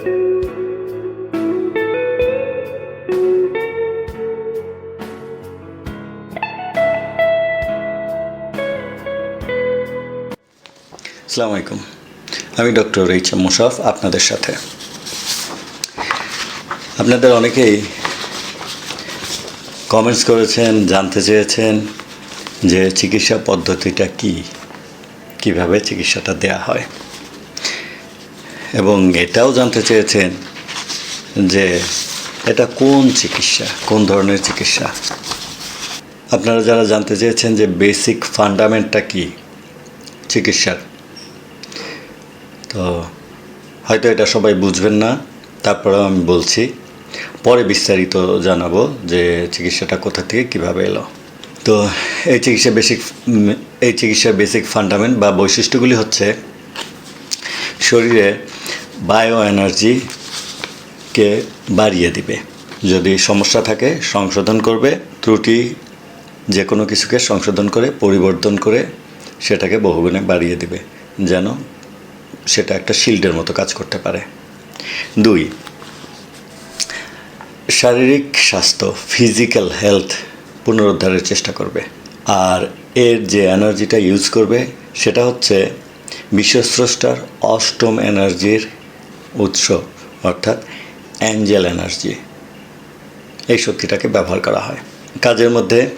আসসালামু আলাইকুম। আমি ডক্টর এইচ এম মুশাফ আপনাদের সাথে। আপনাদের অনেকেই কমেন্টস করেছেন, জানতে চেয়েছেন যে চিকিৎসা পদ্ধতিটা কি, কীভাবে চিকিৎসাটা দেয়া হয়। এবং এটাও জানতে চেয়েছেন যে এটা কোন চিকিৎসা, কোন ধরনের চিকিৎসা? আপনারা যারা জানতে চেয়েছেন যে বেসিক ফান্ডামেন্টটা কি, চিকিৎসার, তো হয়তো এটা সবাই বুঝবেন না, তারপরেও আমি বলছি। পরে বিস্তারিত জানাব যে চিকিৎসাটা কোথা থেকে কীভাবে এলো। তো এই চিকিৎসা বেসিক, এই চিকিৎসার বেসিক ফান্ডামেন্ট বা বৈশিষ্ট্যগুলি হচ্ছে, শরীরে বায়ো এনার্জিকে বাড়িয়ে দিবে। যদি সমস্যা থাকে, সংশোধন করবে, ত্রুটি যে কোনো কিছুকে সংশোধন করে, পরিবর্তন করে সেটাকে বহুগুণে বাড়িয়ে দিবে, যেন সেটা একটা শিল্ডের মতো কাজ করতে পারে। দুই, শারীরিক স্বাস্থ্য ফিজিক্যাল হেলথ পুনরুদ্ধারের চেষ্টা করবে। আর এর যে এনার্জিটা ইউজ করবে, সেটা হচ্ছে বিশ্বস্রষ্টার অষ্টম এনার্জির উৎস অর্থাৎ অ্যাঞ্জেল এনার্জি। এই শক্তিটাকে ব্যবহার করা হয়। কাজের মধ্যে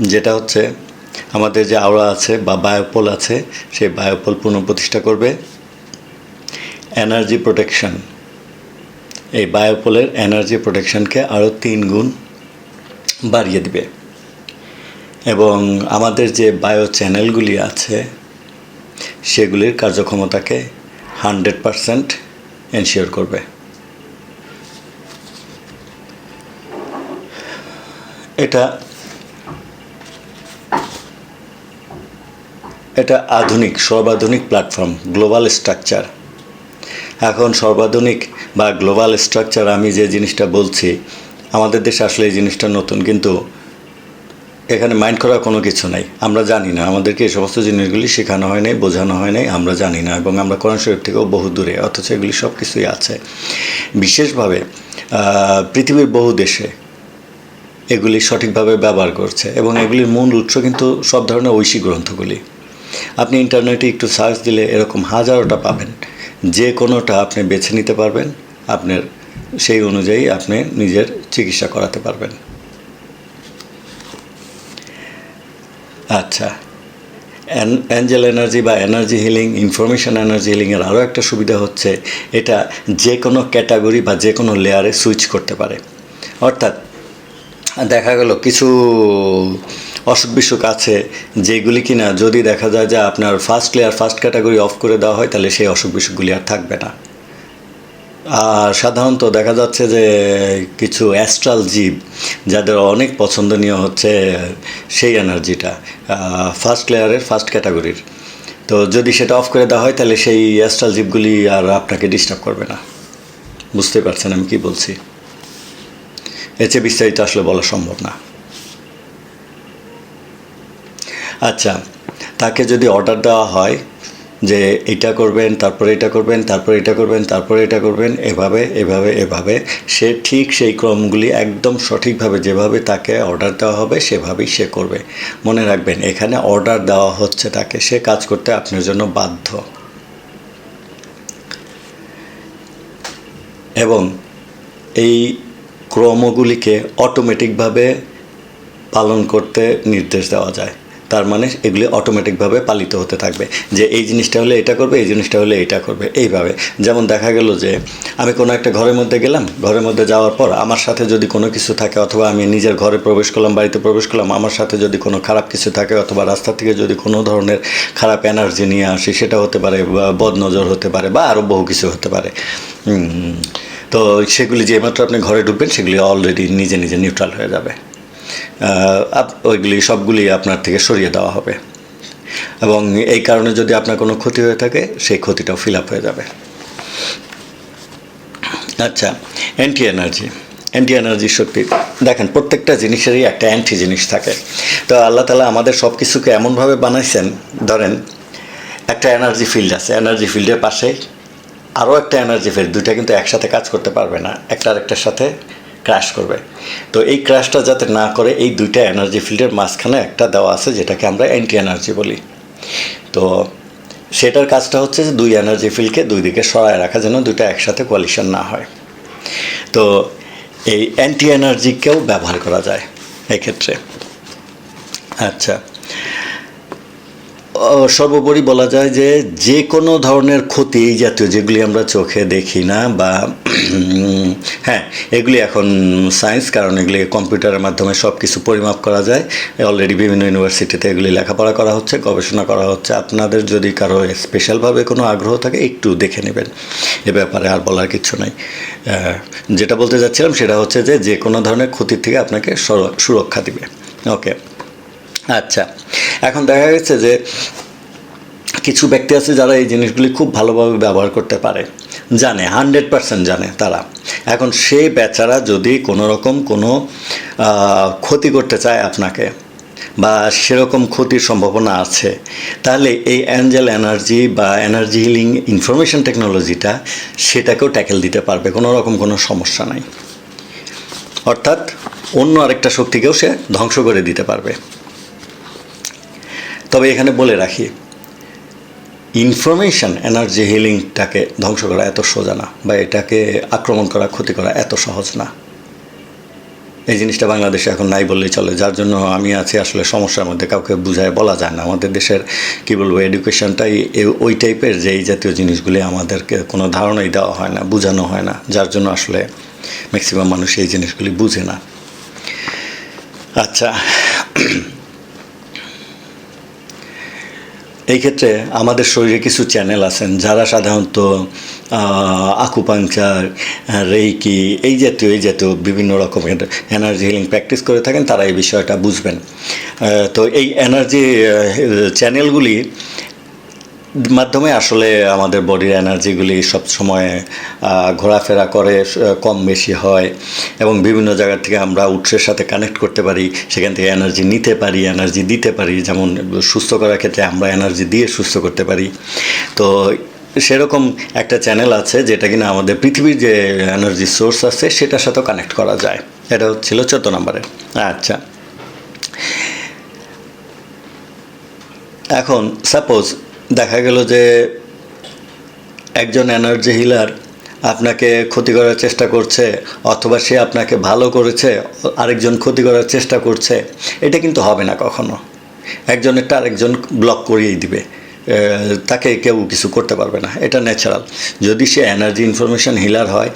যেটা হচ্ছে, আমাদের যে আওড়া আছে বা বায়োপোল আছে, সেই বায়োপোল পুনঃপ্রতিষ্ঠা করবে। Energy protection. এই বায়োপোলের এনার্জি প্রোটেকশনকে আরও তিন গুণ বাড়িয়ে দিবে। এবং আমাদের যে বায়ো চ্যানেলগুলি আছে, সেগুলির কার্যক্ষমতাকে হান্ড্রেড পারসেন্ট এনশিওর করবে। এটা এটা আধুনিক, সর্বাধুনিক প্ল্যাটফর্ম গ্লোবাল স্ট্রাকচার এখন সর্বাধুনিক বা গ্লোবাল স্ট্রাকচার আমি যে জিনিসটা বলছি, আমাদের দেশে আসলে এই জিনিসটা নতুন, কিন্তু এখানে মাইন্ড করার কোনো কিছু নাই। আমরা জানি না, আমাদেরকে এই সমস্ত জিনিসগুলি শেখানো হয় নাই, বোঝানো হয় নাই, আমরা জানি না এবং আমরা কোরআন শরীফ থেকেও বহু দূরে, অথচ এগুলি সব কিছুই আছে। বিশেষভাবে পৃথিবীর বহু দেশে এগুলি সঠিকভাবে ব্যবহার করছে এবং এগুলির মূল উৎস কিন্তু সব ধরনের ঐশী গ্রন্থগুলি। আপনি ইন্টারনেটে একটু সার্চ দিলে এরকম হাজারোটা পাবেন। যে কোনোটা আপনি বেছে নিতে পারবেন, আপনার সেই অনুযায়ী আপনি নিজের চিকিৎসা করাতে পারবেন। আচ্ছা। অ্যাঞ্জেল এনার্জি বা এনার্জি হিলিং, ইনফরমেশন এনার্জি হিলিংয়ের আরও একটা সুবিধা হচ্ছে, এটা যে কোনো ক্যাটাগরি বা যে কোনো লেয়ারে সুইচ করতে পারে। অর্থাৎ দেখা গেল কিছু অসুখ বিসুখ আছে যেগুলি কিনা যদি দেখা যায় যে আপনার first layer first category off করে দেওয়া হয়, তাহলে সেই অসুখ বিসুখগুলি আর থাকবে না। সাধারণত দেখা যাচ্ছে যে কিছু অ্যাস্ট্রাল জীব যাদের অনেক পছন্দনীয় হচ্ছে সেই এনার্জিটা ফার্স্ট লেয়ারের ফার্স্ট ক্যাটাগরির তো যদি সেটা অফ করে দেওয়া হয়, তাহলে সেই অ্যাস্ট্রাল জীবগুলি আর আপনাকে ডিস্টার্ব করবে না। বুঝতে পারছেন আমি কি বলছি? এর চেয়ে বিস্তারিত আসলে বলা সম্ভব না। আচ্ছা তাকে যদি অর্ডার দেওয়া হয় যে এটা করবেন, তারপরে এটা করবেন, তারপরে এটা করবেন, তারপরে এটা করবেন, এভাবে এভাবে এভাবে, সে ঠিক সেই ক্রমগুলি একদম সঠিকভাবে যেভাবে তাকে অর্ডার দেওয়া হবে, সেভাবেই সে করবে। মনে রাখবেন, এখানে অর্ডার দেওয়া হচ্ছে তাকে, সে কাজ করতে আপনার জন্য বাধ্য। এবং এই ক্রমগুলিকে অটোমেটিকভাবে পালন করতে নির্দেশ দেওয়া যায়। তার মানে এগুলি অটোমেটিকভাবে পালিত হতে থাকবে। যে এই জিনিসটা হলে এটা করবে, এই জিনিসটা হলে এটা করবে, এইভাবে। যেমন দেখা গেল যে আমি কোনো একটা ঘরের মধ্যে গেলাম, ঘরের মধ্যে যাওয়ার পর আমার সাথে যদি কোনো কিছু থাকে অথবা আমি নিজের ঘরে প্রবেশ করলাম, বাড়িতে প্রবেশ করলাম, আমার সাথে যদি কোনো খারাপ কিছু থাকে অথবা রাস্তা থেকে যদি কোনো ধরনের খারাপ এনার্জি নিয়ে আসি, সেটা হতে পারে বদনজর হতে পারে বা আরও বহু কিছু হতে পারে। তো সেগুলি যে মাত্র আপনি ঘরে ঢুকবেন, সেগুলি অলরেডি নিজে নিজে নিউট্রাল হয়ে যাবে। ওইগুলি সবগুলি আপনার থেকে সরিয়ে দেওয়া হবে। এবং এই কারণে যদি আপনার কোনো ক্ষতি হয়ে থাকে, সেই ক্ষতিটাও ফিল আপ হয়ে যাবে। আচ্ছা অ্যান্টি এনার্জি অ্যান্টি এনার্জি শক্তি দেখেন, প্রত্যেকটা জিনিসেরই একটা অ্যান্টি জিনিস থাকে। তো আল্লাহ তালা আমাদের সব কিছুকে এমনভাবে বানাইছেন, ধরেন, একটা এনার্জি ফিল্ড আছে। এনার্জি ফিল্ডের পাশে আরও একটা এনার্জি ফিল্ড দুইটা কিন্তু একসাথে কাজ করতে পারবে না। একটা আরেকটার সাথে ক্র্যাশ করবে। তো এই ক্র্যাশটা যাতে না করে, এই দুইটা এনার্জি ফিল্ডের মাঝখানে একটা দেওয়া আছে, যেটাকে আমরা অ্যান্টি এনার্জি বলি। তো সেটার কাজটা হচ্ছে যে দুই এনার্জি ফিল্ডকে দুই দিকে সরায় রাখা, যেন দুইটা একসাথে কোয়ালিশন না হয়। তো এই অ্যান্টি এনার্জিকেও ব্যবহার করা যায় এক্ষেত্রে। আচ্ছা। সর্বোপরি বলা যায় যে যে কোনো ধরনের ক্ষতি এই জাতীয় যেগুলি আমরা চোখে দেখি না বা হ্যাঁ এগুলি এখন সায়েন্স, কারণ এগুলি কম্পিউটারের মাধ্যমে সব কিছু পরিমাপ করা যায়। অলরেডি বিভিন্ন ইউনিভার্সিটিতে এগুলি লেখাপড়া করা হচ্ছে, গবেষণা করা হচ্ছে। আপনাদের যদি কারও স্পেশালভাবে কোনো আগ্রহ থাকে, একটু দেখে নেবেন। এ ব্যাপারে আর বলার কিছু নাই। যেটা বলতে যাচ্ছিলাম সেটা হচ্ছে যে যে কোনো ধরনের ক্ষতির থেকে আপনাকে সর- সুরক্ষা দিবে। ওকে। আচ্ছা এখন দেখা গেছে যে কিছু ব্যক্তি আছে যারা এই জিনিসগুলি খুব ভালোভাবে ব্যবহার করতে পারে। জানে, হান্ড্রেড পার্সেন্ট জানে তারা। এখন সেই বেচারা যদি কোনো রকম কোনো ক্ষতি করতে চায় আপনাকে বা সেরকম ক্ষতির সম্ভাবনা আছে, তাহলে এই অ্যাঞ্জেল এনার্জি বা এনার্জি হিলিং ইনফরমেশন টেকনোলজিটা সেটাকেও ট্যাকেল দিতে পারবে, কোনো রকম কোনো সমস্যা নাই। অর্থাৎ অন্য আরেকটা শক্তিকেও সে ধ্বংস করে দিতে পারবে। তবে এখানে বলে রাখি ইনফরমেশন এনার্জি হিলিংটাকে ধ্বংস করা এত সোজা না বা এটাকে আক্রমণ করা, ক্ষতি করা এত সহজ না। এই জিনিসটা বাংলাদেশে এখন নাই বললেই চলে, যার জন্য আমি আছি আসলে সমস্যার মধ্যে, কাউকে বুঝায় বলা যায় না। আমাদের দেশের কী বলব এডুকেশনটাই ওই টাইপের যে এই জাতীয় জিনিসগুলি আমাদেরকে কোনো ধারণাই দেওয়া হয় না, বোঝানো হয় না, যার জন্য আসলে ম্যাক্সিমাম মানুষ এই জিনিসগুলি বুঝে না। আচ্ছা এই ক্ষেত্রে আমাদের শরীরে কিছু চ্যানেল আছেন, যারা সাধারণত আকুপাংচার রেইকি এই জাতীয় এই জাতীয় বিভিন্ন রকমের এনার্জি হিলিং প্র্যাকটিস করে থাকেন, তারা এই বিষয়টা বুঝবেন। তো এই এনার্জি চ্যানেলগুলি মাধ্যমে আসলে আমাদের বডির এনার্জিগুলি সব সময় ঘোরাফেরা করে কম বেশি হয় এবং বিভিন্ন জায়গা থেকে আমরা উৎসের সাথে কানেক্ট করতে পারি, সেখান থেকে এনার্জি নিতে পারি এনার্জি দিতে পারি, যেমন সুস্থ করার ক্ষেত্রে আমরা এনার্জি দিয়ে সুস্থ করতে পারি। তো সেরকম একটা চ্যানেল আছে যেটা কিনা আমাদের পৃথিবীর যে এনার্জি সোর্স আছে সেটার সাথেও কানেক্ট করা যায়। এটা হচ্ছিল চোদ্দ নম্বরে। আচ্ছা। এখন সাপোজ দেখা গেল যে একজন এনার্জি হিলার আপনাকে ক্ষতি করার চেষ্টা করছে অথবা সে আপনাকে ভালো করেছে, আরেকজন ক্ষতি করার চেষ্টা করছে, এটা কিন্তু হবে না কখনো। একজনেরটা আরেকজন ব্লক করিয়েই দিবে। তাকে কেউ কিছু করতে পারবে না, এটা ন্যাচারাল যদি সে এনার্জি ইনফরমেশন হিলার হয়,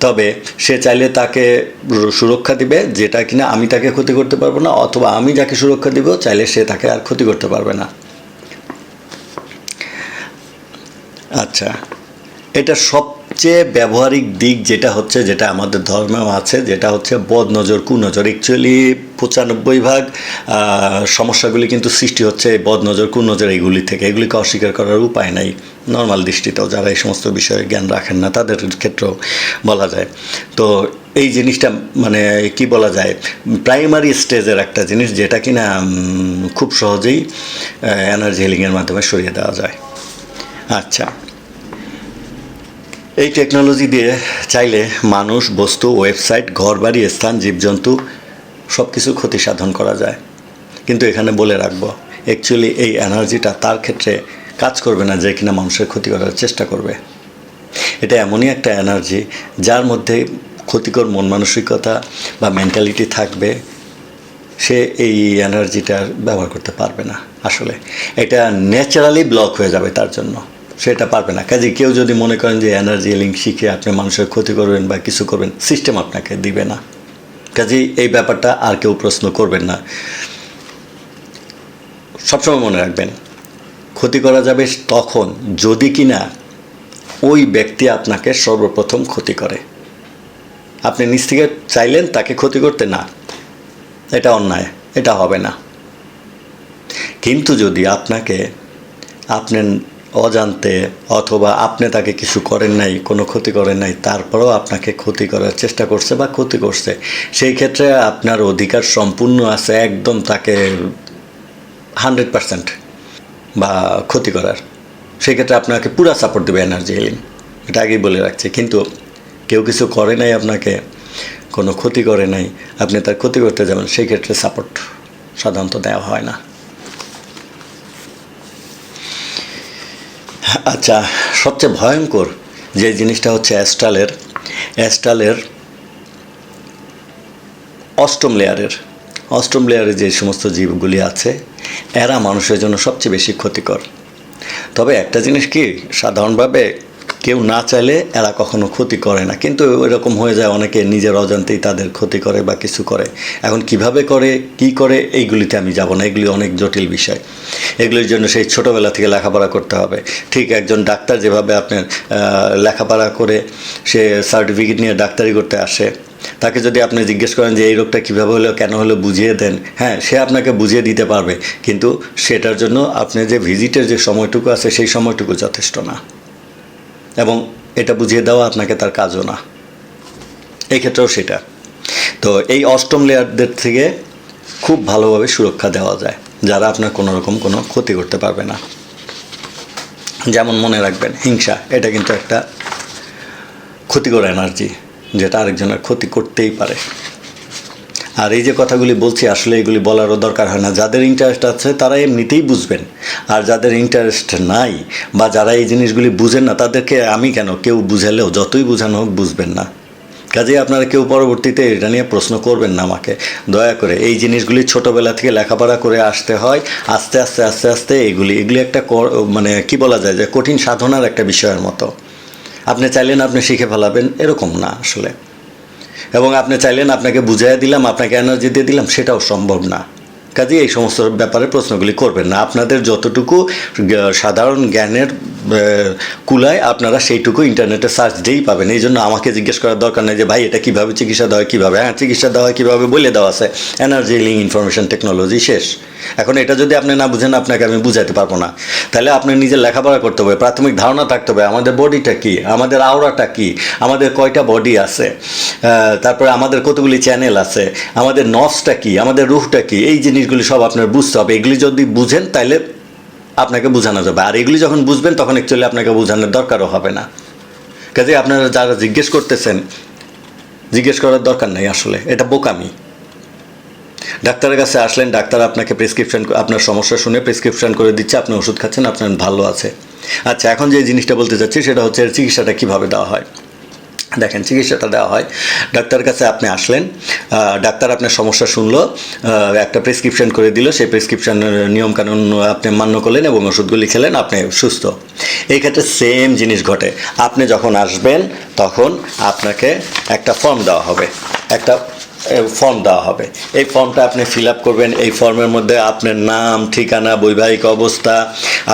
তবে সে চাইলে তাকে সুরক্ষা দিবে, যেটা কিনা আমি তাকে ক্ষতি করতে পারব না, অথবা আমি যাকে সুরক্ষা দিব, চাইলে সে তাকে আর ক্ষতি করতে পারবে না। আচ্ছা এটা সবচেয়ে ব্যবহারিক দিক যেটা হচ্ছে, যেটা আমাদের ধর্মেও আছে, যেটা হচ্ছে বদ নজর কুনজর। অ্যাকচুয়ালি পঁচানব্বই ভাগ সমস্যাগুলি কিন্তু সৃষ্টি হচ্ছে এই বদ নজর কুনজর এইগুলি থেকে। এগুলিকে অস্বীকার করার উপায় নাই নর্মাল দৃষ্টিতেও। যারা এই সমস্ত বিষয়ে জ্ঞান রাখেন না, তাদের ক্ষেত্রেও বলা যায়। তো এই জিনিসটা মানে কি বলা যায় প্রাইমারি স্টেজের একটা জিনিস যেটা কিনা খুব সহজেই এনার্জি হিলিংয়ের মাধ্যমে সরিয়ে দেওয়া যায়। আচ্ছা এই টেকনোলজি দিয়ে চাইলে মানুষ, বস্তু ওয়েবসাইট ঘরবাড়ি স্থান, জীবজন্তু সব কিছু ক্ষতি সাধন করা যায়। কিন্তু এখানে বলে রাখব অ্যাকচুয়ালি এই এনার্জিটা তার ক্ষেত্রে কাজ করবে না যে কিনা মানুষের ক্ষতি করার চেষ্টা করবে। এটা এমনই একটা এনার্জি যার মধ্যে ক্ষতিকর মন মানসিকতা বা মেন্টালিটি থাকবে, সে এই এনার্জিটার ব্যবহার করতে পারবে না, আসলে। এটা ন্যাচারালি ব্লক হয়ে যাবে তার জন্য। সেটা পারবে না। কাজে কেউ যদি মনে করেন যে এনার্জি লিঙ্ক শিখে আপনি মানুষের ক্ষতি করবেন বা কিছু করবেন সিস্টেম আপনাকে দিবে না। কাজেই এই ব্যাপারটা আর কেউ প্রশ্ন করবেন না। সবসময় মনে রাখবেন, ক্ষতি করা যাবে তখন, যদি কিনা ওই ব্যক্তি আপনাকে সর্বপ্রথম ক্ষতি করে। আপনি নিজ থেকে চাইলেন তাকে ক্ষতি করতে, না, এটা অন্যায়, এটা হবে না। কিন্তু যদি আপনাকে আপনি অজান্তে অথবা আপনি তাকে কিছু করেন নাই, কোনো ক্ষতি করেন নাই, তারপরেও আপনাকে ক্ষতি করার চেষ্টা করছে বা ক্ষতি করছে। সেই ক্ষেত্রে আপনার অধিকার সম্পূর্ণ আছে, একদম তাকে হান্ড্রেড পারসেন্ট বা ক্ষতি করার। সেই ক্ষেত্রে আপনাকে পুরা সাপোর্ট দেবে এনার্জি হিলিং এটা আগেই বলে রাখছি, কিন্তু কেউ কিছু করে নাই আপনাকে, কোনো ক্ষতি করে নাই, আপনি তার ক্ষতি করতে যাবেন, সেই ক্ষেত্রে সাপোর্ট সাধারণত দেওয়া হয় না। আচ্ছা সবচেয়ে ভয়ঙ্কর যে জিনিসটা হচ্ছে অ্যাস্ট্রালের অ্যাস্ট্রালের অষ্টম লেয়ারের, অষ্টম লেয়ারে যে সমস্ত জীবগুলি আছে, এরা মানুষের জন্য সবচেয়ে বেশি ক্ষতিকর। তবে একটা জিনিস কি, সাধারণভাবে কেউ না চাইলে এরা কখনো ক্ষতি করে না। কিন্তু এরকম হয়ে যায়, অনেকে নিজের অজান্তেই তাদের ক্ষতি করে বা কিছু করে। এখন কীভাবে করে, কি করে, এইগুলিতে আমি যাব না। এগুলি অনেক জটিল বিষয়। এগুলির জন্য সেই ছোটোবেলা থেকে লেখাপড়া করতে হবে। ঠিক একজন ডাক্তার যেভাবে আপনার লেখাপড়া করে সে সার্টিফিকেট নিয়ে ডাক্তারি করতে আসে, তাকে যদি আপনি জিজ্ঞেস করেন যে, এই রোগটা কীভাবে হলো, কেন হলো, বুঝিয়ে দেন। হ্যাঁ সে আপনাকে বুঝিয়ে দিতে পারবে। কিন্তু সেটার জন্য আপনি যে ভিজিটের যে সময়টুকু আছে, সেই সময়টুকু যথেষ্ট না। এবং এটা বুঝিয়ে দেওয়া আপনাকে তার কাজও না। এই ক্ষেত্রেও সেটা। তো এই অষ্টম লেয়ারদের থেকে খুব ভালোভাবে সুরক্ষা দেওয়া যায়, যারা আপনার কোনো রকম কোনো ক্ষতি করতে পারবে না। যেমন মনে রাখবেন, হিংসা, এটা কিন্তু একটা ক্ষতিকর এনার্জি যেটা আরেকজনের ক্ষতি করতেই পারে। আর এই যে কথাগুলি বলছি, আসলে এগুলি বলারও দরকার হয় না। যাদের ইন্টারেস্ট আছে, তারা এমনিতেই বুঝবেন। আর যাদের ইন্টারেস্ট নাই, বা যারা এই জিনিসগুলি বুঝেন না, তাদেরকে আমি কেন? কেউ বুঝালেও, যতই বোঝানো হোক, বুঝবেন না। কাজেই আপনারা কেউ পরবর্তীতে এটা নিয়ে প্রশ্ন করবেন না আমাকে। দয়া করে, এই জিনিসগুলি ছোটোবেলা থেকে লেখাপড়া করে আসতে হয়। আস্তে আস্তে আস্তে আস্তে এগুলি এগুলি একটা মানে কি বলা যায় যে কঠিন সাধনার একটা বিষয়ের মতো। আপনি চাইলেন, আপনি শিখে ফেলাবেন, এরকম না আসলে। এবং আপনি চাইলেন আপনাকে বুঝাইয়া দিলাম আপনাকে এনার্জি দিয়ে দিলাম সেটাও সম্ভব না। কাজে এই সমস্ত ব্যাপারে প্রশ্নগুলি করবেন না। আপনাদের যতটুকু সাধারণ জ্ঞানের কুলায় আপনারা সেইটুকু ইন্টারনেটে সার্চ দিয়েই পাবেন। এই জন্য আমাকে জিজ্ঞেস করার দরকার নেই যে, ভাই, এটা কীভাবে চিকিৎসা দেওয়া হয়, কীভাবে? হ্যাঁ চিকিৎসা দেওয়া হয়, কীভাবে বলে দেওয়া আছে। এনার্জি হিলিং ইনফরমেশন, টেকনোলজি শেষ। এখন এটা যদি আপনি না বুঝেন, আপনাকে আমি বুঝাতে পারব না। তাহলে আপনি নিজের লেখাপড়া করতে হবে, প্রাথমিক ধারণা থাকতে হবে, আমাদের বডিটা কি, আমাদের আওরাটা কি, আমাদের কয়টা বডি আছে তারপরে আমাদের কতগুলি চ্যানেল আছে, আমাদের নফসটা কি, আমাদের রুহটা কি, এই জিনিসগুলি সব আপনার বুঝতে হবে। এগুলি যদি বুঝেন তাহলে আপনাকে বোঝানো যাবে। আর এগুলি যখন বুঝবেন, তখন অ্যাকচুয়ালি আপনাকে বোঝানোর দরকারও হবে না। কাজে আপনারা যারা জিজ্ঞেস করতেছেন, জিজ্ঞেস করার দরকার নেই আসলে। এটা বোকামি। ডাক্তারের কাছে আসলেন, ডাক্তার আপনাকে প্রেসক্রিপশন আপনার সমস্যা শুনে প্রেসক্রিপশন করে দিচ্ছে, আপনি ওষুধ খাচ্ছেন, আপনার ভালো আছে। আচ্ছা এখন যে জিনিসটা বলতে চাচ্ছি, সেটা হচ্ছে চিকিৎসাটা কীভাবে দেওয়া হয়? দেখেন চিকিৎসাটা দেওয়া হয়। ডাক্তার কাছে আপনি আসলেন ডাক্তার আপনার সমস্যা শুনলো একটা প্রেসক্রিপশন করে দিল, সেই প্রেসক্রিপশনের নিয়মকানুন আপনি মান্য করলেন এবং ওষুধগুলি খেলেন, আপনি সুস্থ। এই ক্ষেত্রে সেম জিনিস ঘটে। আপনি যখন আসবেন, তখন আপনাকে একটা ফর্ম দেওয়া হবে। একটা ফর্ম দেওয়া হবে। এই ফর্মটা আপনি ফিল আপ করবেন। এই ফর্মের মধ্যে আপনার নাম, ঠিকানা, বৈবাহিক অবস্থা,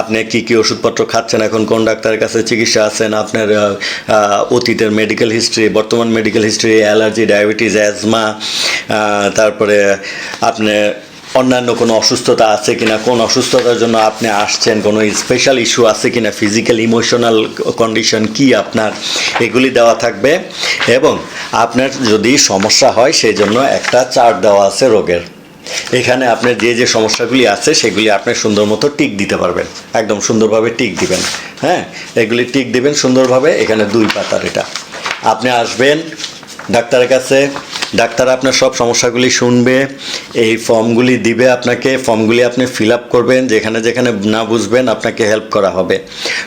আপনি কি কি ওষুধপত্র খাচ্ছেন, এখন কোন ডাক্তারের কাছে চিকিৎসা আছেন, আপনার অতীতের মেডিকেল হিস্ট্রি বর্তমান medical history allergy diabetes asthma তারপরে আপনি অন্যান্য কোনো অসুস্থতা আছে কিনা, কোন অসুস্থতার জন্য আপনি আসছেন, কোনো স্পেশাল ইস্যু আছে কিনা ফিজিক্যাল ইমোশনাল কন্ডিশন কি আপনার, এগুলি দেওয়া থাকবে। এবং আপনার যদি সমস্যা হয় সেই জন্য একটা চার্ট দেওয়া আছে রোগের। এখানে আপনার যে যে সমস্যাগুলি আছে, সেগুলি আপনি সুন্দর মতো টিক দিতে পারবেন। একদম সুন্দরভাবে টিক দিবেন। হ্যাঁ এগুলি টিক দিবেন সুন্দরভাবে, এখানে দুই পাতার এটা। আপনি আসবেন, ডাক্তারের কাছে ডাক্তার আপনার সব সমস্যাগুলি শুনবে, এই ফর্মগুলি দিবে আপনাকে, ফর্মগুলি আপনি ফিল আপ করবেন, যেখানে যেখানে না বুঝবেন আপনাকে হেল্প করা হবে।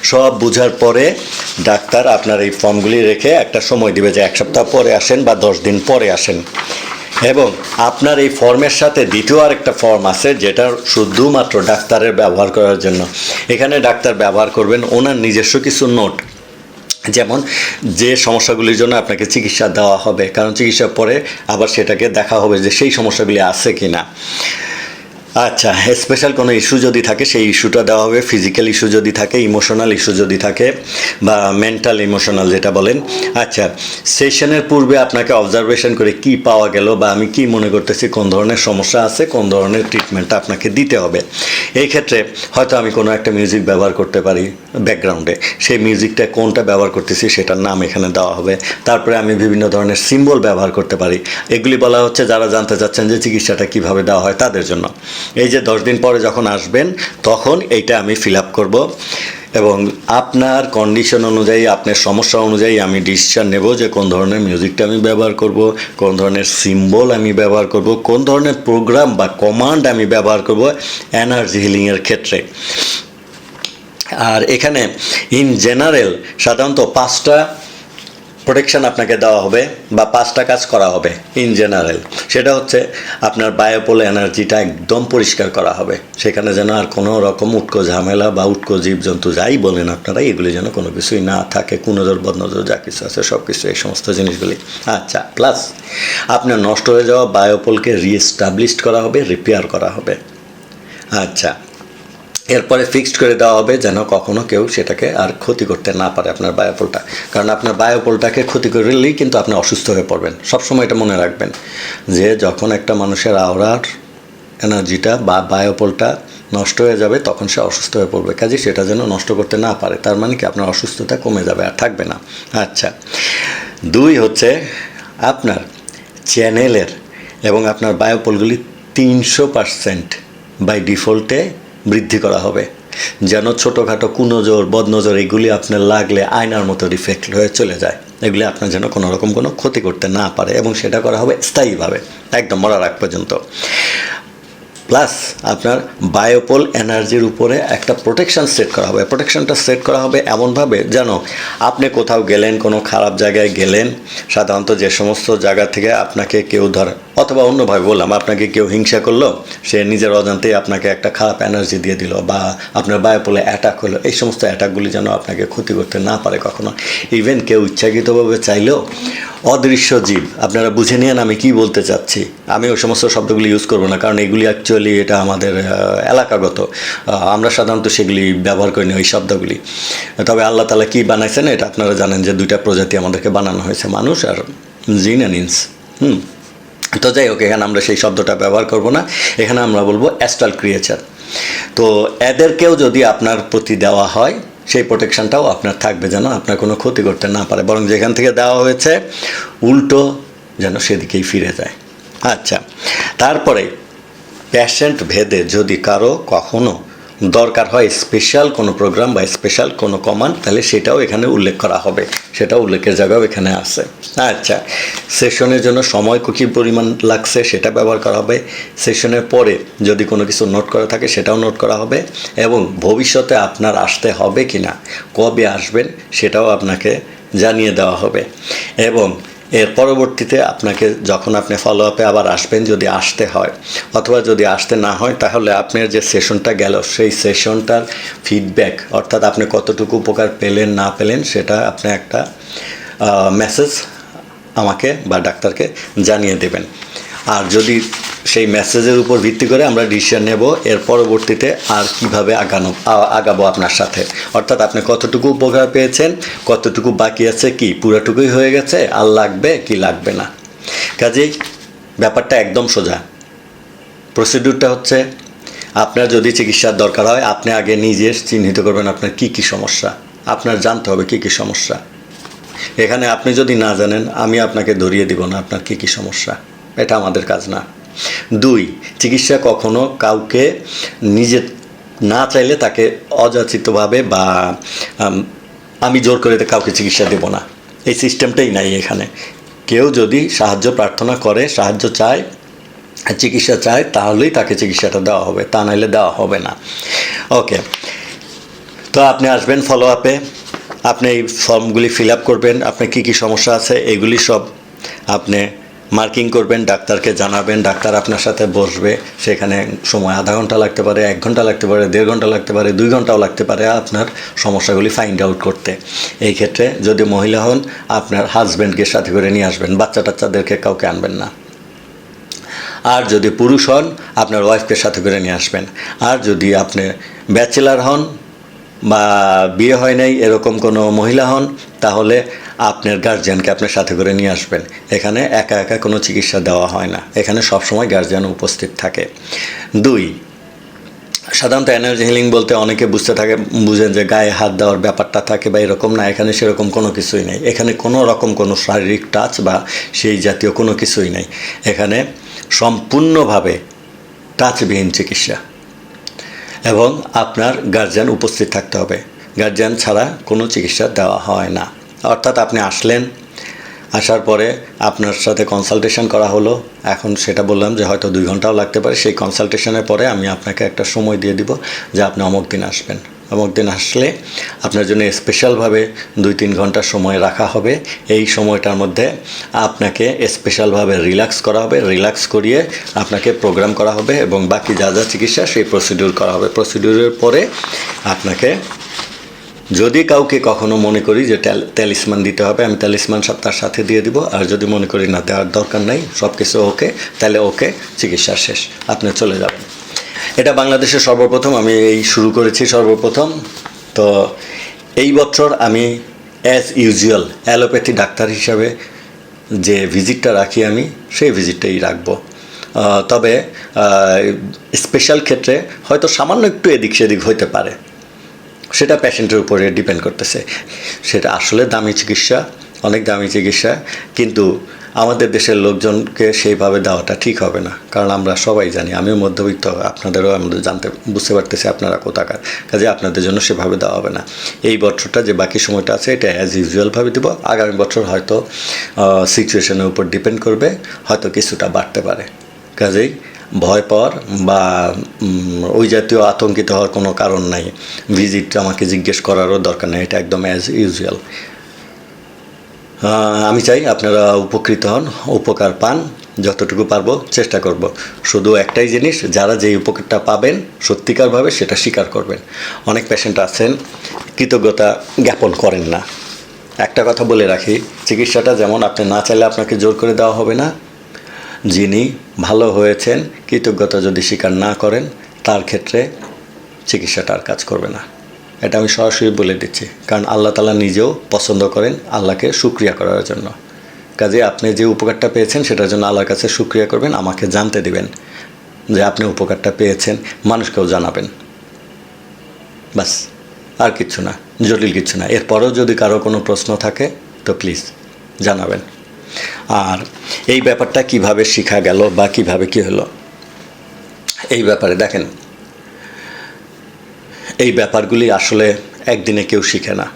সব বুঝার পরে ডাক্তার আপনার এই ফর্মগুলি রেখে একটা সময় দিবে যে এক সপ্তাহ পরে আসেন বা দশ দিন পরে আসেন। এবং আপনার এই ফর্মের সাথে দ্বিতীয় আরেকটা ফর্ম আছে, যেটা শুধুমাত্র ডাক্তারের ব্যবহার করার জন্য। এখানে ডাক্তার ব্যবহার করবেন, ওনার নিজস্ব কিছু নোট। যেমন যে সমস্যাগুলির জন্য আপনাকে চিকিৎসা দেওয়া হবে, কারণ চিকিৎসার পরে আবার সেটাকে দেখা হবে যে সেই সমস্যাগুলি আছে কি না আচ্ছা স্পেশাল কোনো ইস্যু যদি থাকে, সেই ইস্যুটা দেওয়া হবে ফিজিক্যাল ইস্যু যদি থাকে ইমোশনাল ইস্যু যদি থাকে, বা মেন্টাল ইমোশনাল যেটা বলেন। আচ্ছা সেশনের পূর্বে আপনাকে অবজারভেশন করে কি পাওয়া গেল, বা আমি কি মনে করতেছি, কোন ধরনের সমস্যা আছে, কোন ধরনের ট্রিটমেন্টটা আপনাকে দিতে হবে। এই ক্ষেত্রে হয়তো আমি কোনো একটা মিউজিক ব্যবহার করতে পারি ব্যাকগ্রাউন্ডে সেই মিউজিকটা কোনটা ব্যবহার করতেছি, সেটার নাম এখানে দেওয়া হবে। তারপরে আমি বিভিন্ন ধরনের সিম্বল ব্যবহার করতে পারি। এগুলি বলা হচ্ছে, যারা জানতে চাচ্ছেন যে চিকিৎসাটা কীভাবে দেওয়া হয় তাদের জন্য। এই যে দশ দিন পরে যখন আসবেন, তখন এইটা আমি ফিল আপ করব এবং আপনার কন্ডিশন অনুযায়ী, আপনার সমস্যা অনুযায়ী আমি ডিসিশন নেব যে কোন ধরনের মিউজিকটা আমি ব্যবহার করব, কোন ধরনের সিম্বল আমি ব্যবহার করব, কোন ধরনের প্রোগ্রাম বা কমান্ড আমি ব্যবহার করব এনার্জি হিলিংয়ের ক্ষেত্রে। আর এখানে ইন জেনারেল সাধারণত পাঁচটা প্রোটেকশন আপনাকে দেওয়া হবে বা পাঁচটা কাজ করা হবে ইন জেনারেল সেটা হচ্ছে আপনার বায়োপোল এনার্জিটা একদম পরিষ্কার করা হবে। সেখানে যেন আর কোনো রকম উটকো ঝামেলা বা উটকো জীবজন্তু যাই বলেন আপনারা, এগুলি যেন কোনো কিছুই না থাকে, কুনজর, বদনজর, যা কিছু আছে সব কিছু এই সমস্ত জিনিসগুলি। আচ্ছা প্লাস আপনার নষ্ট হয়ে যাওয়া বায়োপোলকে রিএস্টাবলিশড করা হবে রিপেয়ার করা হবে। আচ্ছা এরপরে ফিক্সড করে দেওয়া হবে যেন কখনো কেউ সেটাকে আর ক্ষতি করতে না পারে আপনার বায়োপোলটা কারণ আপনার বায়োপোলটাকে ক্ষতি করলেই কিন্তু আপনি অসুস্থ হয়ে পড়বেন। সবসময় এটা মনে রাখবেন যে যখন একটা মানুষের আওড়ার এনার্জিটা বা বায়োপোলটা নষ্ট হয়ে যাবে, তখন সে অসুস্থ হয়ে পড়বে। কাজে সেটা যেন নষ্ট করতে না পারে। তার মানে কি? আপনার অসুস্থতা কমে যাবে আর থাকবে না। আচ্ছা। দুই হচ্ছে আপনার চ্যানেলের এবং আপনার বায়োপোলগুলি তিনশো পার্সেন্ট বাই ডিফল্টে বৃদ্ধি করা হবে। যেন ছোটোখাটো কুনজর, বদনজর এগুলি আপনার লাগলে আয়নার মতো রিফ্লেক্ট হয়ে চলে যায়। এগুলি আপনার যেন কোনো রকম কোনো ক্ষতি করতে না পারে এবং সেটা করা হবে স্থায়ীভাবে, একদম মরার আগ পর্যন্ত। প্লাস আপনার বায়োপোল এনার্জির উপরে একটা প্রোটেকশন সেট করা হবে। প্রোটেকশনটা সেট করা হবে এমনভাবে যেন আপনি কোথাও গেলেন, কোনো খারাপ জায়গায় গেলেন, সাধারণত যে সমস্ত জায়গা থেকে আপনাকে কেউ ধরে অথবা অন্যভাবে বললাম, আপনাকে কেউ হিংসা করল, সে নিজের অজান্তেই আপনাকে একটা খারাপ এনার্জি দিয়ে দিল বা আপনার বায়োপোলে অ্যাটাক হলো, এই সমস্ত অ্যাটাকগুলি যেন আপনাকে ক্ষতি করতে না পারে কখনো। ইভেন কেউ ইচ্ছাকৃতভাবে চাইলেও অদৃশ্য জীব, আপনারা বুঝে নিন আমি কি বলতে চাচ্ছি। আমি ওই সমস্ত শব্দগুলি ইউজ করব না, কারণ এগুলি অ্যাকচুয়ালি এটা আমাদের এলাকাগত। আমরা সাধারণত সেগুলি ব্যবহার করি না, ওই শব্দগুলি। তবে আল্লাহ তালা কী বানাইছেন এটা আপনারা জানেন যে দুইটা প্রজাতি আমাদেরকে বানানো হয়েছে, মানুষ আর জিন অ্যান্ড হুম। তো যাই হোক, এখানে আমরা সেই শব্দটা ব্যবহার করব না। এখানে আমরা বলব অ্যাস্ট্রাল ক্রিয়েচার তো এদেরকেও যদি আপনার প্রতি দেওয়া হয়, সেই প্রোটেকশনটাও আপনার থাকবে যেন আপনার কোনো ক্ষতি করতে না পারে। বরং যেখান থেকে দেওয়া হয়েছে, উল্টো যেন সেদিকেই ফিরে যায়। আচ্ছা তারপরে প্যাশেন্ট ভেদে যদি কারও কখনো দরকার হয় স্পেশাল কোনো প্রোগ্রাম বা স্পেশাল কোনো কমান্ড তাহলে সেটাও এখানে উল্লেখ করা হবে। সেটাও উল্লেখের জায়গাও এখানে আছে। আচ্ছা সেশনের জন্য সময় কী পরিমাণ লাগছে সেটা ব্যবহার করা হবে। সেশনের পরে যদি কোনো কিছু নোট করা থাকে সেটাও নোট করা হবে। এবং ভবিষ্যতে আপনার আসতে হবে কি না কবে আসবেন সেটাও আপনাকে জানিয়ে দেওয়া হবে। এবং এর পরবর্তীতে আপনাকে যখন আপনি ফলো আপে আবার আসবেন, যদি আসতে হয়, অথবা যদি আসতে না হয়, তাহলে আপনার যে সেশনটা গেল, সেই সেশনটার ফিডব্যাক অর্থাৎ আপনি কতটুকু উপকার পেলেন, না পেলেন, সেটা আপনি একটা মেসেজ আমাকে বা ডাক্তারকে জানিয়ে দেবেন। আর যদি সেই মেসেজের উপর ভিত্তি করে আমরা ডিসিশন নেব, এর পরবর্তীতে আর কীভাবে আগানো আগাবো আপনার সাথে। অর্থাৎ আপনি কতটুকু উপকার পেয়েছেন, কতটুকু বাকি আছে কি, পুরাটুকুই হয়ে গেছে, আর লাগবে কি লাগবে না। কাজেই ব্যাপারটা একদম সোজা। প্রসিডিউরটা হচ্ছে, আপনার যদি চিকিৎসার দরকার হয়, আপনি আগে নিজে চিহ্নিত করবেন আপনার কি কি সমস্যা, আপনার জানতে হবে কি কি সমস্যা। এখানে আপনি যদি না জানেন, আমি আপনাকে ধরিয়ে দিব না আপনার কি কি সমস্যা, এটা আমাদের কাজ না। দুই, চিকিৎসা কখনো কাউকে নিজে না চাইলে তাকে অযাচিতভাবে বা, আমি জোর করে কাউকে চিকিৎসা দেব না। এই সিস্টেমটাই নাই এখানে। কেউ যদি সাহায্য প্রার্থনা করে, সাহায্য চায়, চিকিৎসা চায়, তাহলেই তাকে চিকিৎসাটা দেওয়া হবে, তা নাইলে দেওয়া হবে না। ওকে, তো আপনি আসবেন ফলো আপে আপনি এই ফর্মগুলি ফিল আপ করবেন, আপনার কী কী সমস্যা আছে, এগুলি সব আপনি মার্কিং করবেন, ডাক্তারকে জানাবেন, ডাক্তার আপনার সাথে বসবে, সেখানে সময় আধা ঘণ্টা লাগতে পারে, এক ঘণ্টা লাগতে পারে, দেড় ঘণ্টা লাগতে পারে, দুই ঘন্টাও লাগতে পারে আপনার সমস্যাগুলি ফাইন্ড আউট করতে। এই ক্ষেত্রে যদি মহিলা হন, আপনার হাজব্যান্ডকে সাথে করে নিয়ে আসবেন বাচ্চা টাচ্চাদেরকে কাউকে আনবেন না। আর যদি পুরুষ হন, আপনার ওয়াইফকে সাথে করে নিয়ে আসবেন। আর যদি আপনি ব্যাচেলার হন বা বিয়ে হয় নাই, এরকম কোনো মহিলা হন, তাহলে আপনার গার্জিয়ানকে আপনার সাথে করে নিয়ে আসবেন। এখানে একা একা কোনো চিকিৎসা দেওয়া হয় না। এখানে সবসময় গার্জিয়ান উপস্থিত থাকে। দুই, সাধারণত এনার্জি হিলিং বলতে অনেকে বুঝতে থাকে, বুঝেন যে গায়ে হাত দেওয়ার ব্যাপারটা থাকে বা এরকম না, এখানে সেরকম কোনো কিছুই নেই। এখানে কোনো রকম কোনো শারীরিক টাচ বা সেই জাতীয় কোনো কিছুই নেই। এখানে সম্পূর্ণভাবে টাচবিহীন চিকিৎসা। এবং আপনার গার্জিয়ান উপস্থিত থাকতে হবে। গার্জিয়ান ছাড়া কোনো চিকিৎসা দেওয়া হয় না। অর্থাৎ আপনি আসলেন, আসার পরে আপনার সাথে কনসালটেশন করা হলো। এখন সেটা বললাম যে হয়তো দুই ঘন্টাও লাগতে পারে। সেই কনসালটেশনের পরে আমি আপনাকে একটা সময় দিয়ে দিব যে আপনি অমুক দিন আসবেন। অমুক দিন আসলে আপনার জন্য স্পেশালভাবে দুই তিন ঘণ্টা সময় রাখা হবে। এই সময়টার মধ্যে আপনাকে স্পেশালভাবে রিল্যাক্স করা হবে রিল্যাক্স করিয়ে আপনাকে প্রোগ্রাম করা হবে এবং বাকি যা যা চিকিৎসা সেই প্রসিডিউর করা হবে। প্রসিডিউরের পরে আপনাকে যদি কাউকে কখনো মনে করি যে ট্যালিসমান দিতে হবে, আমি ট্যালিসমান তার সাথে দিয়ে দিব। আর যদি মনে করি না, দেওয়ার দরকার নাই সব কিছু ওকে তাহলে ওকে চিকিৎসা শেষ। আপনি চলে যাবেন। এটা বাংলাদেশে সর্বপ্রথম, আমি এই শুরু করেছি সর্বপ্রথম। তো এই বছর আমি অ্যাজ ইউজুয়াল অ্যালোপ্যাথি ডাক্তার হিসাবে যে ভিজিটটা রাখি আমি, সেই ভিজিটটাই রাখব। তবে স্পেশাল ক্ষেত্রে হয়তো সামান্য একটু এদিক সেদিক হইতে পারে। সেটা পেশেন্টের উপরে ডিপেন্ড করতেছে। সেটা আসলে দামি চিকিৎসা, অনেক দামি চিকিৎসা, কিন্তু আমাদের দেশের লোকজনকে সেইভাবে দেওয়াটা ঠিক হবে না। কারণ আমরা সবাই জানি, আমিও মধ্যবিত্ত, আপনাদেরও আমাদের জানতে, বুঝতে পারতেছি আপনারা কোথাকার। কাজে আপনাদের জন্য সেভাবে দেওয়া হবে না। এই বছরটা যে বাকি সময়টা আছে, এটা অ্যাজ ইউজুয়ালভাবে দিব। আগামী বছর হয়তো সিচুয়েশনের উপর ডিপেন্ড করবে, হয়তো কিছুটা বাড়তে পারে। কাজেই ভয় পাওয়ার বা ওই জাতীয় আতঙ্কিত হওয়ার কোনো কারণ নাই। ভিজিট আমাকে জিজ্ঞেস করারও দরকার নেই, এটা একদম অ্যাজ ইউজুয়াল আমি চাই আপনারা উপকৃত হন, উপকার পান, যতটুকু পারব চেষ্টা করব। শুধু একটাই জিনিস, যারা যেই উপকারটা পাবেন, সত্যিকারভাবে সেটা স্বীকার করবেন। অনেক পেশেন্ট আছেন, কৃতজ্ঞতা জ্ঞাপন করেন না। একটা কথা বলে রাখি, চিকিৎসাটা যেমন আপনি না চাইলে আপনাকে জোর করে দেওয়া হবে না। যিনি ভালো হয়েছেন, কৃতজ্ঞতা যদি স্বীকার না করেন, তার ক্ষেত্রে চিকিৎসাটা আর কাজ করবে না। এটা আমি সরাসরি বলে দিচ্ছি। কারণ আল্লাহ তালা নিজেও পছন্দ করেন আল্লাহকে সুক্রিয়া করার জন্য। কাজে আপনি যে উপকারটা পেয়েছেন সেটার জন্য আল্লাহর কাছে সুক্রিয়া করবেন, আমাকে জানতে দিবেন যে আপনি উপকারটা পেয়েছেন, মানুষকেও জানাবেন। বাস, আর কিচ্ছু না, জটিল কিছু না। এরপরেও যদি কারও কোনো প্রশ্ন থাকে, তো প্লিজ জানাবেন। আর এই ব্যাপারটা কীভাবে শেখা গেল বা কীভাবে কি হলো? এই ব্যাপারে দেখেন এই ব্যাপারগুলি আসলে একদিনে কেউ শিখে না।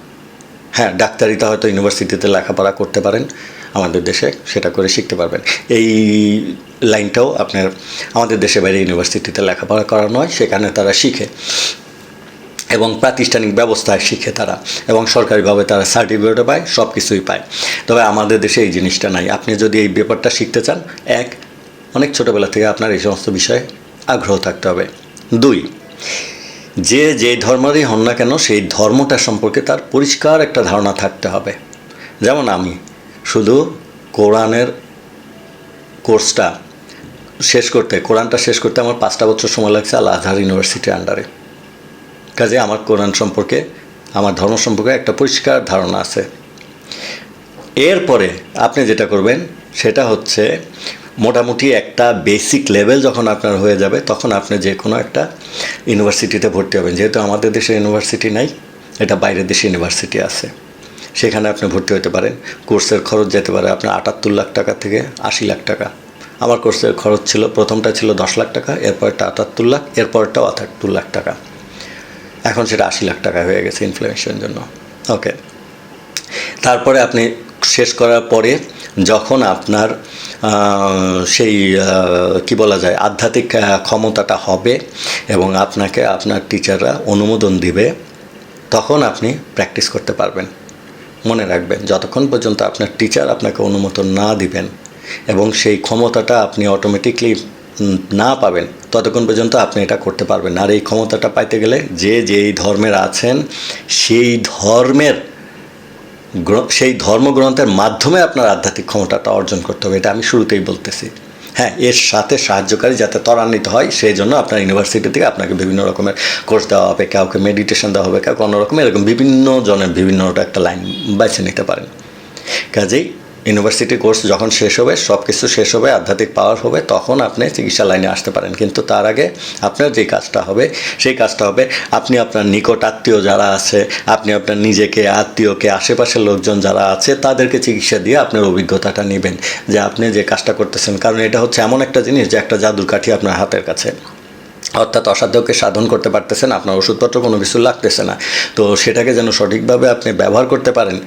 হ্যাঁ ডাক্তারিতে হয়তো ইউনিভার্সিটিতে লেখাপড়া করতে পারেন, আমাদের দেশে সেটা করে শিখতে পারবেন। এই লাইনটাও আপনার আমাদের দেশে বাইরে ইউনিভার্সিটিতে লেখাপড়া করা নয়, সেখানে তারা শিখে। এবং প্রাতিষ্ঠানিক ব্যবস্থায় শিখে তারা, এবং সরকারিভাবে তারা সার্টিফিকেটও পায় সব কিছুই পায়। তবে আমাদের দেশে এই জিনিসটা নাই। আপনি যদি এই ব্যাপারটা শিখতে চান, এক, অনেক ছোটোবেলা থেকে আপনার এই সমস্ত বিষয়ে আগ্রহ থাকতে হবে। দুই যে যে ধর্মেরই হন না কেন, সেই ধর্মটা সম্পর্কে তার পরিষ্কার একটা ধারণা থাকতে হবে। যেমন আমি, শুধু কোরআনের কোর্সটা শেষ করতে, কোরআনটা শেষ করতে আমার পাঁচটা বছর সময় লাগছে আল আজহার ইউনিভার্সিটির আন্ডারে কাজে আমার কোরআন সম্পর্কে, আমার ধর্ম সম্পর্কে একটা পরিষ্কার ধারণা আছে। এরপরে আপনি যেটা করবেন, সেটা হচ্ছে মোটামুটি একটা বেসিক লেভেল যখন আপনার হয়ে যাবে, তখন আপনি যে কোনো একটা ইউনিভার্সিটিতে ভর্তি হবেন। যেহেতু আমাদের দেশে ইউনিভার্সিটি নাই, এটা বাইরের দেশে ইউনিভার্সিটি আছে। সেখানে আপনি ভর্তি হতে পারেন। কোর্সের খরচ যেতে পারে আপনার আটাত্তর লাখ টাকা থেকে আশি লাখ টাকা। আমার কোর্সের খরচ ছিল, প্রথমটা ছিল দশ লাখ টাকা, এরপরটা আটাত্তর লাখ, এরপরটাও আটাত্তর লাখ টাকা। এখন সেটা আশি লাখ টাকা হয়ে গেছে ইনফ্লেশনের জন্য। ওকে তারপরে আপনি শেষ করার পরে যখন আপনার সেই কি বলা যায়, আধ্যাত্মিক ক্ষমতাটা হবে এবং আপনাকে, আপনার টিচাররা অনুমোদন দিবে, তখন আপনি প্র্যাকটিস করতে পারবেন। মনে রাখবেন, যতক্ষণ পর্যন্ত আপনার টিচার আপনাকে অনুমোদন না দিবেন এবং সেই ক্ষমতাটা আপনি অটোমেটিকলি না পাবেন, ততক্ষণ পর্যন্ত আপনি এটা করতে পারবেন। আর এই ক্ষমতাটা পাইতে গেলে যে যেই ধর্মের আছেন, সেই ধর্মের সেই ধর্মগ্রন্থের মাধ্যমে আপনার আধ্যাত্মিক ক্ষমতাটা অর্জন করতে হবে, এটা আমি শুরুতেই বলতেছি। হ্যাঁ এর সাথে সাহায্যকারী যাতে ত্বরান্বিত হয়, সেই জন্য আপনার ইউনিভার্সিটি থেকে আপনাকে বিভিন্ন রকমের কোর্স দেওয়া হবে, কাউকে মেডিটেশন দেওয়া হবে, কাউকে অন্যরকম এরকম বিভিন্ন জনের বিভিন্ন একটা লাইন বেছে নিতে পারেন। কাজেই ইউনিভার্সিটি কোর্স যখন শেষ হবে সব কিছু শেষ হবে, আধ্যাত্মিক পাওয়ার হবে, তখন আপনি চিকিৎসা লাইনে আসতে পারেন। কিন্তু তার আগে আপনার যে কাজটা হবে, সেই কাজটা হবে আপনি আপনার নিকট আত্মীয় যারা আছে, আপনি আপনার নিজেকে, আত্মীয়কে, আশেপাশের লোকজন যারা আছে, তাদেরকে চিকিৎসা দিয়ে আপনার অভিজ্ঞতাটা নেবেন, যে আপনি যে কাজটা করতেছেন। কারণ এটা হচ্ছে এমন একটা জিনিস যে একটা জাদুর কাঠি আপনার হাতের কাছে। অর্থাৎ অসাধ্যকে সাধন করতে পারতেছেন, আপনার ওষুধপত্র কোনো কিছু লাগতেছে না। তো সেটাকে যেন সঠিকভাবে আপনি ব্যবহার করতে পারেন।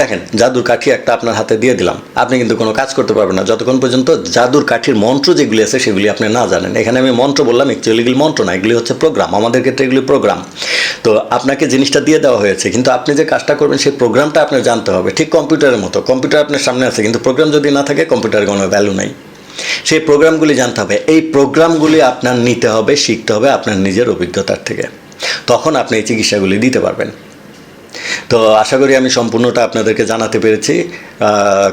দেখেন, জাদুর কাঠি একটা আপনার হাতে দিয়ে দিলাম। আপনি কিন্তু কোনো কাজ করতে পারবেন না। যতক্ষণ পর্যন্ত জাদুর কাঠির মন্ত্র যেগুলি আছে সেগুলি আপনি না জানেন। এখানে আমি মন্ত্র বললাম অ্যাকচুয়ালি এগুলি মন্ত্র না, এগুলি হচ্ছে প্রোগ্রাম আমাদের ক্ষেত্রে এগুলি প্রোগ্রাম তো আপনাকে জিনিসটা দিয়ে দেওয়া হয়েছে, কিন্তু আপনি যে কাজটা করবেন সেই প্রোগ্রামটা আপনার জানতে হবে। ঠিক কম্পিউটারের মতো। কম্পিউটার আপনার সামনে আছে, কিন্তু প্রোগ্রাম যদি না থাকে, কম্পিউটারের কোনো ভ্যালু নাই। সেই প্রোগ্রামগুলি জানতে হবে। এই প্রোগ্রামগুলি আপনার নিতে হবে, শিখতে হবে আপনার নিজের অভিজ্ঞতার থেকে। তখন আপনি এই চিকিৎসাগুলি দিতে পারবেন। তো আশা করি আমি সম্পূর্ণটা আপনাদেরকে জানাতে পেরেছি।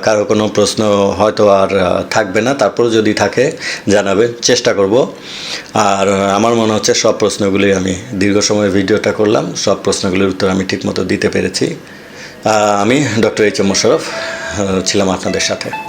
কারও কোনো প্রশ্ন হয়তো আর থাকবে না। তারপর যদি থাকে জানাবেন চেষ্টা করব। আর আমার মনে হচ্ছে সব প্রশ্নগুলি আমি দীর্ঘ সময় ভিডিওটা করলাম। সব প্রশ্নগুলির উত্তর আমি ঠিকমতো দিতে পেরেছি। আমি ডক্টর এইচ এম মোশারফ ছিলাম আপনাদের সাথে।